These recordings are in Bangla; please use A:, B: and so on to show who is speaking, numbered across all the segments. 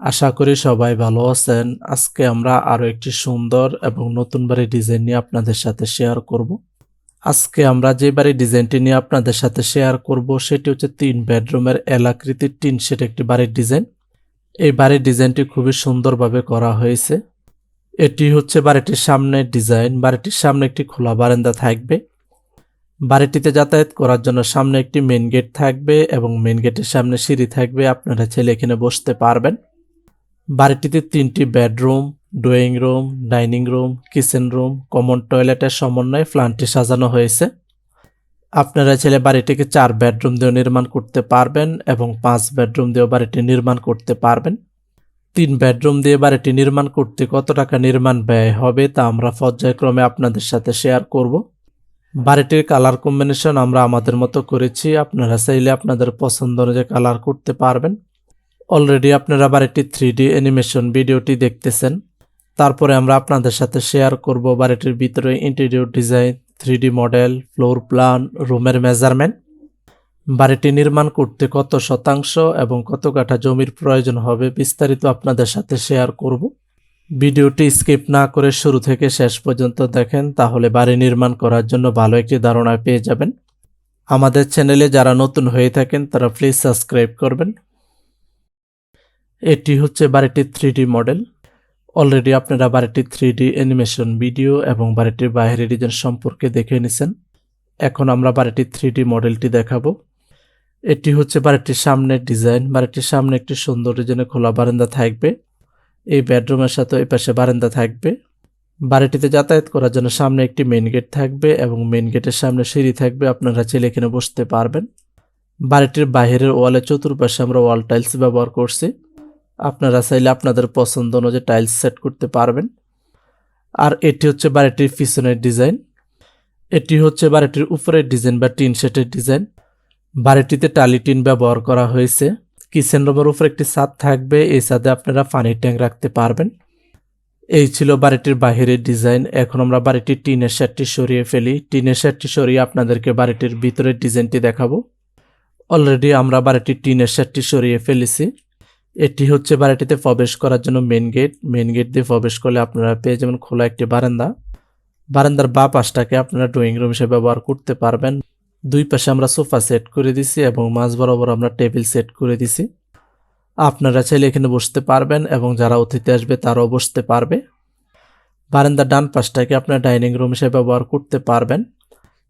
A: আশা করি সবাই ভালো আছেন। আজকে আমরা আরও একটি সুন্দর এবং নতুন বাড়ির ডিজাইন নিয়ে আপনাদের সাথে শেয়ার করব। আজকে আমরা যে বাড়ির ডিজাইনটি নিয়ে আপনাদের সাথে শেয়ার করব, সেটি হচ্ছে তিন বেডরুমের এলাকৃতির টিন সেট একটি বাড়ির ডিজাইন। এই বাড়ির ডিজাইনটি খুবই সুন্দরভাবে করা হয়েছে। এটি হচ্ছে বাড়িটির সামনে ডিজাইন। বাড়িটির সামনে একটি খোলা বারান্দা থাকবে। বাড়িটিতে যাতায়াত করার জন্য সামনে একটি মেন গেট থাকবে এবং মেন গেটের সামনে সিঁড়ি থাকবে। আপনারা ছেলে এখানে বসতে পারবেন। বাড়িটিতে তিনটি bedroom, drawing room, dining room, kitchen room, common টয়লেটের সমন্বয়ে প্ল্যানটি সাজানো হয়েছে। আপনারা ছেলে বাড়িটিকে চার বেডরুম দিয়েও নির্মাণ করতে পারবেন এবং পাঁচ বেডরুম দিয়েও বাড়িটি নির্মাণ করতে পারবেন। তিন বেডরুম দিয়ে বাড়িটি নির্মাণ করতে কত টাকা নির্মাণ ব্যয় হবে তা আমরা পর্যায়ক্রমে আপনাদের সাথে শেয়ার করব। বাড়িটির কালার কম্বিনেশন আমরা আমাদের মতো করেছি, আপনারা চাইলে আপনাদের পছন্দ অনুযায়ী কালার করতে পারবেন। অলরেডি আপনারা বাড়িটির থ্রি ডি অ্যানিমেশন ভিডিওটি দেখতেছেন। তারপরে আমরা আপনাদের সাথে শেয়ার করব বাড়িটির ভিতরে interior design three model floor plan রুমের মেজারমেন্ট বাড়িটি নির্মাণ করতে কত শতাংশ এবং কত কাঠা জমির প্রয়োজন হবে বিস্তারিত আপনাদের সাথে শেয়ার করব। ভিডিওটি স্কিপ না করে শুরু থেকে শেষ পর্যন্ত দেখেন, তাহলে বাড়ি নির্মাণ করার জন্য ভালো একটি ধারণা পেয়ে যাবেন। আমাদের চ্যানেলে যারা নতুন হয়ে থাকেন, তারা প্লিজ সাবস্ক্রাইব করবেন। এটি হচ্ছে বাড়িটির থ্রি মডেল অলরেডি আপনারা বাড়িটির থ্রি অ্যানিমেশন ভিডিও এবং বাড়িটির বাইরের ডিজাইন সম্পর্কে দেখে নিছেন। এখন আমরা বাড়িটির থ্রি মডেলটি দেখাবো। এটি হচ্ছে বাড়িটির সামনের ডিজাইন বাড়িটির সামনে একটি সুন্দর ডিজাইনে খোলা বারান্দা থাকবে। এই বেডরুমের সাথে এই পাশে বারান্দা থাকবে। বাড়িটিতে যাতায়াত করার জন্য সামনে একটি মেন গেট থাকবে এবং মেন গেটের সামনে সিঁড়ি থাকবে। আপনারা ছেলে এখানে বসতে পারবেন। বাড়িটির বাইরের ওয়ালে চতুর্পাশে আমরা ওয়াল টাইলস ব্যবহার করছি। আপনারা চাইলে আপনাদের পছন্দ অনুযায়ী টাইলস সেট করতে পারবেন। আর এটি হচ্ছে বাড়িটির পিছনের ডিজাইন এটি হচ্ছে বাড়িটির উপরের ডিজাইন বা টিন সেটের ডিজাইন বাড়িটিতে টালি টিন ব্যবহার করা হয়েছে। কিচেন রুমের উপর একটি ছাদ থাকবে। এই ছাদে আপনারা পানির ট্যাঙ্ক রাখতে পারবেন। এই ছিল বাড়িটির বাহিরের ডিজাইন এখন আমরা বাড়িটির টিনের শেডটি সরিয়ে ফেলি। টিনের শেডটি সরিয়ে আপনাদেরকে বাড়িটির ভিতরের ডিজাইনটি দেখাবো। অলরেডি আমরা বাড়িটির টিনের শেডটি সরিয়ে ফেলেছি। এটি হচ্ছে বাড়িটিতে প্রবেশ করার জন্য মেন গেট মেন গেট দিয়ে প্রবেশ করলে আপনারা পেয়ে যাবেন খোলা একটি বারান্দা। বারান্দার বা পাশটাকে আপনারা ড্রয়িং রুম হিসেবে ব্যবহার করতে পারবেন। দুই পাশে আমরা সোফা সেট করে দিছি এবং মাঝ বরাবর আমরা টেবিল সেট করে দিছি। আপনারা চাইলে এখানে বসতে পারবেন এবং যারা অতিথি আসবে তারাও বসতে পারবে। বারান্দার ডান পাশটাকে আপনারা ডাইনিং রুম হিসেবে ব্যবহার করতে পারবেন।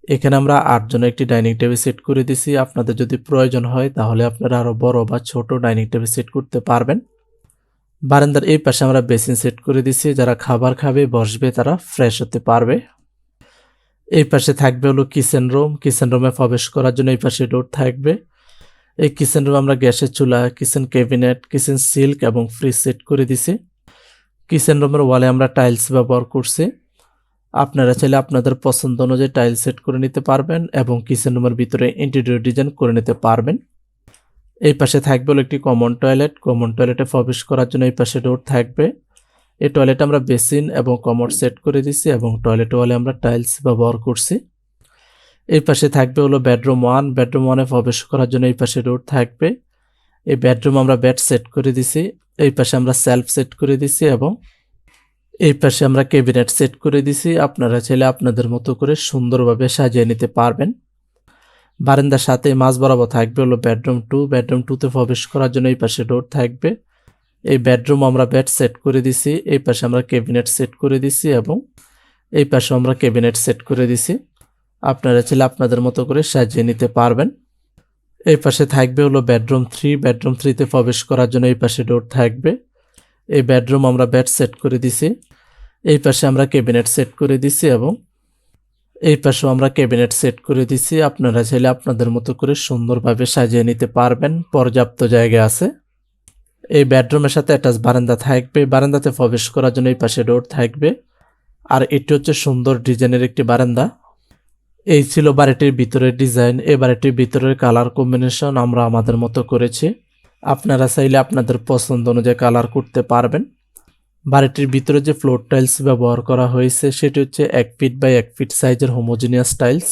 A: এখানে আমরা আটজন একটি ডাইনিং টেবিল সেট করে দিছি। আপনাদের যদি প্রয়োজন হয়, তাহলে আপনারা আরও বড় বা ছোট ডাইনিং টেবিল সেট করতে পারবেন। বারান্দার এই পাশে আমরা বেসিন সেট করে দিছি। যারা খাবার খাবে, বসবে, তারা ফ্রেশ হতে পারবে। এই পাশে থাকবে হলো কিচেন রুম। কিচেন রুমে প্রবেশ করার জন্য এই পাশে ডোর থাকবে। এই কিচেন রুমে আমরা গ্যাসের চুলা, কিচেন ক্যাবিনেট, কিচেন সিল্ক এবং ফ্রিজ সেট করে দিছি। কিচেন রুমের ওয়ালে আমরা টাইলস ব্যবহার করছি। আপনারা চাইলে আপনাদের পছন্দ অনুযায়ী টাইল সেট করে নিতে পারবেন এবং কিচেন রুমের ভিতরে ইন্টেরিয়র ডিজাইন করে নিতে পারবেন। এই পাশে থাকবে হলো একটি কমন টয়লেট কমন টয়লেটে প্রবেশ করার জন্য এই পাশে ডোর থাকবে। এই টয়লেটে আমরা বেসিন এবং কমোড সেট করে দিছি এবং টয়লেট ওয়ালে আমরা টাইলস ব্যবহার করছি। এই পাশে থাকবে হলো বেডরুম ওয়ান বেডরুম ওয়ানে প্রবেশ করার জন্য এই পাশে ডোর থাকবে। এই বেডরুম আমরা বেড সেট করে দিছি এই পাশে আমরা সেলফ সেট করে দিছি এবং এই পাশে আমরা ক্যাবিনেট সেট করে দিছি। আপনারা চাইলে আপনাদের মতো করে সুন্দরভাবে সাজিয়ে নিতে পারবেন। বারান্দার সাথে মাঝ বরাবর থাকবে হলো বেডরুম টু। বেডরুম টুতে প্রবেশ করার জন্য এই পাশে ডোর থাকবে। এই বেডরুম আমরা বেড সেট করে দিছি। এই পাশে আমরা ক্যাবিনেট সেট করে দিছি এবং এই পাশে আমরা ক্যাবিনেট সেট করে দিছি। আপনারা চাইলে আপনাদের মতো করে সাজিয়ে নিতে পারবেন। এই পাশে থাকবে হলো বেডরুম থ্রি। বেডরুম থ্রিতে প্রবেশ করার জন্য এই পাশে ডোর থাকবে। এই বেডরুম আমরা বেড সেট করে দিছি। এই পাশে আমরা ক্যাবিনেট সেট করে দিছি এবং এই পাশেও আমরা ক্যাবিনেট সেট করে দিছি। আপনারা চাইলে আপনাদের মতো করে সুন্দরভাবে সাজিয়ে নিতে পারবেন। পর্যাপ্ত জায়গা আছে। এই বেডরুমের সাথে অ্যাটাচ বারান্দা থাকবে। বারান্দাতে প্রবেশ করার জন্য এই পাশে ডোর থাকবে। আর এটি হচ্ছে সুন্দর ডিজাইনের একটি বারান্দা। এই ছিল বাড়িটির ভিতরের ডিজাইন। এই বাড়িটির ভিতরের কালার কম্বিনেশন আমরা আমাদের মতো করেছি। আপনারা চাইলে আপনাদের পছন্দ অনুযায়ী কালার করতে পারবেন। বাড়িটির ভিতরে যে ফ্লোর টাইলস ব্যবহার করা হয়েছে, সেটি হচ্ছে এক ফিট বাই এক ফিট সাইজের হোমোজিনিয়াস টাইলস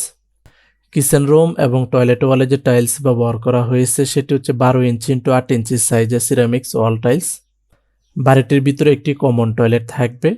A: কিচেন রুম এবং টয়লেট ওয়ালে যে টাইলস ব্যবহার করা হয়েছে, সেটি হচ্ছে বারো ইঞ্চি ইন্টু আট ইঞ্চি সাইজের সিরামিক্স ওয়াল টাইলস বাড়িটির ভিতরে একটি কমন টয়লেট থাকবে।